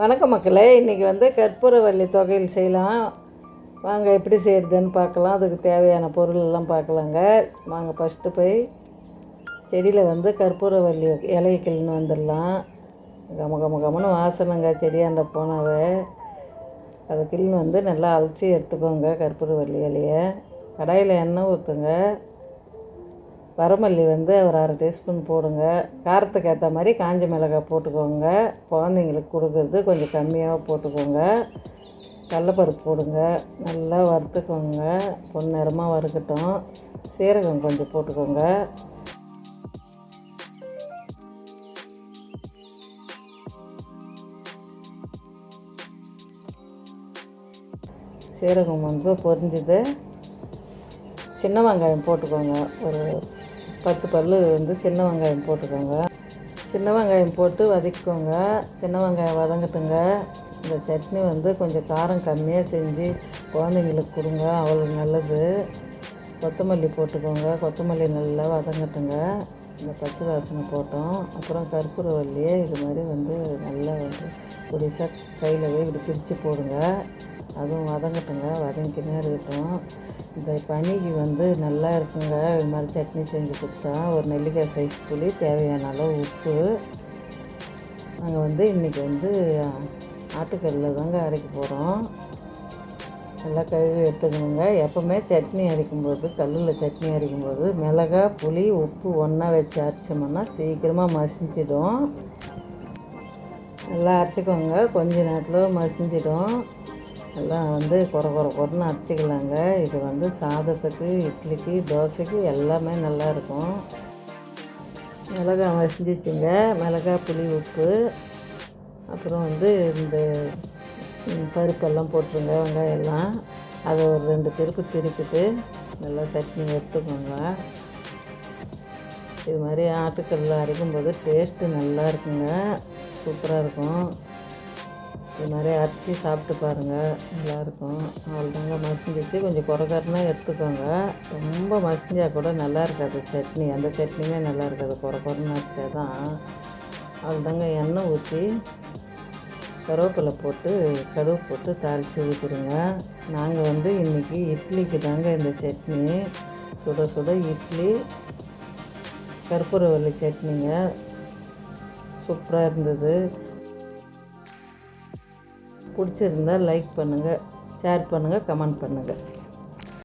வணக்கம் மக்களே இன்றைக்கி வந்து கற்பூரவள்ளி தொகையில் செய்யலாம். வாங்க எப்படி செய்கிறதுன்னு பார்க்கலாம். அதுக்கு தேவையான பொருள் எல்லாம் பார்க்கலாங்க. வாங்க ஃபஸ்ட்டு போய் செடியில் வந்து கற்பூரவள்ளி இலையை கிள்னு வந்துடலாம். கம கம கமன்னு வாசனைங்க செடியாண்ட போனாவே. அதை கிள்னு வந்து நல்லா அலச்சி எடுத்துக்கோங்க கற்பூரவள்ளி இலையை. கடாயில் எண்ணெய் ஊற்றுங்க வரமல்லி வந்து ஒரு அரை டீஸ்பூன் போடுங்க. காரத்துக்கு ஏற்ற மாதிரி காஞ்ச மிளகாய் போட்டுக்கோங்க. குழந்தைங்களுக்கு கொடுக்குறது கொஞ்சம் கம்மியாக போட்டுக்கோங்க. கடலப்பருப்பு போடுங்க. நல்லா வறுத்துக்கோங்க. பொன்னிறமாக வறுக்கட்டும். சீரகம் கொஞ்சம் போட்டுக்கோங்க. சீரகம் வந்து பொரிஞ்சுது. சின்ன வெங்காயம் போட்டுக்கோங்க. ஒரு பத்து பல் வந்து சின்ன வெங்காயம் போட்டுக்கோங்க. சின்ன வெங்காயம் போட்டு வதக்கிக்கோங்க. சின்ன வெங்காயம் வதங்கட்டுங்க. இந்த சட்னி வந்து கொஞ்சம் காரம் கம்மியாக செஞ்சு குழந்தைங்களுக்கு கொடுங்க. அவ்வளோ நல்லது. கொத்தமல்லி போட்டுக்கோங்க. கொத்தமல்லி நல்லா வதங்கட்டுங்க. இந்த பச்சை வாசனை போட்டோம். அப்புறம் கற்பூரவல்லியே இது மாதிரி வந்து நல்லா வந்து பொடிசாக கையில் இப்படி பிரித்து போடுங்க. அதுவும் வதங்கட்டுங்க. வதங்கினே இருக்கட்டும். இந்த பனிக்கு வந்து நல்லா இருக்குங்க. இது மாதிரி சட்னி செஞ்சு கொடுத்தா ஒரு நெல்லிக்காய் சைஸ் புளி தேவையான அளவு உப்பு. நாங்கள் வந்து இன்றைக்கி வந்து ஆட்டுக்கல்லில் தாங்க அரைக்க போகிறோம் நல்லா கழுவி எடுத்துக்கணுங்க. எப்போவுமே சட்னி அரைக்கும்போது கல்லில் சட்னி அரைக்கும்போது மிளகா புளி உப்பு ஒன்றா வச்சு அரைச்சோம்னா சீக்கிரமாக மசிஞ்சிடும். நல்லா அரைச்சிக்கோங்க. கொஞ்ச நேரத்தில் மசிஞ்சிடும். எல்லாம் வந்து குறை குறை குறைன்னு அரைச்சிக்கலாங்க. இது வந்து சாதத்துக்கு இட்லிக்கு தோசைக்கு எல்லாமே நல்லா இருக்கும். மிளகா மசிஞ்சிச்சுங்க. மிளகா புளி உப்பு. அப்புறம் வந்து இந்த பருப்பெல்லாம் போட்டுருங்க வெங்காயம் எல்லாம் அதை ஒரு ரெண்டு திருப்பு திருப்பிட்டு நல்லா சட்னி எடுத்துக்கோங்க. இது மாதிரி ஆட்டுக்கல்ல அரைக்கும்போது டேஸ்ட்டு நல்லா இருக்குங்க. சூப்பராக இருக்கும். இது மாதிரி அரைச்சி சாப்பிட்டு பாருங்கள் நல்லாயிருக்கும் அவ்வளோதாங்க மசிஞ்சிச்சு. கொஞ்சம் குறகரனா எடுத்துக்கோங்க. ரொம்ப மசிஞ்சால் கூட நல்லா இருக்காது சட்னி. அந்த சட்னியுமே நல்லா இருக்காது. குறை குறைன்னு அரைச்சா தான் அவ்வளோதாங்க எண்ணெய் ஊற்றி கருவேப்பிலை போட்டு கடுகு போட்டு தாளித்து ஊற்றிடுங்க நாங்கள் வந்து இன்றைக்கி இட்லிக்கு தாங்க இந்த சட்னி. சுட சுட இட்லி கற்பூரவல்லி சட்னிங்க. சூப்பராக இருந்தது. பிடிச்சிருந்தால் லைக் பண்ணுங்கள் ஷேர் பண்ணுங்கள் கமெண்ட் பண்ணுங்கள்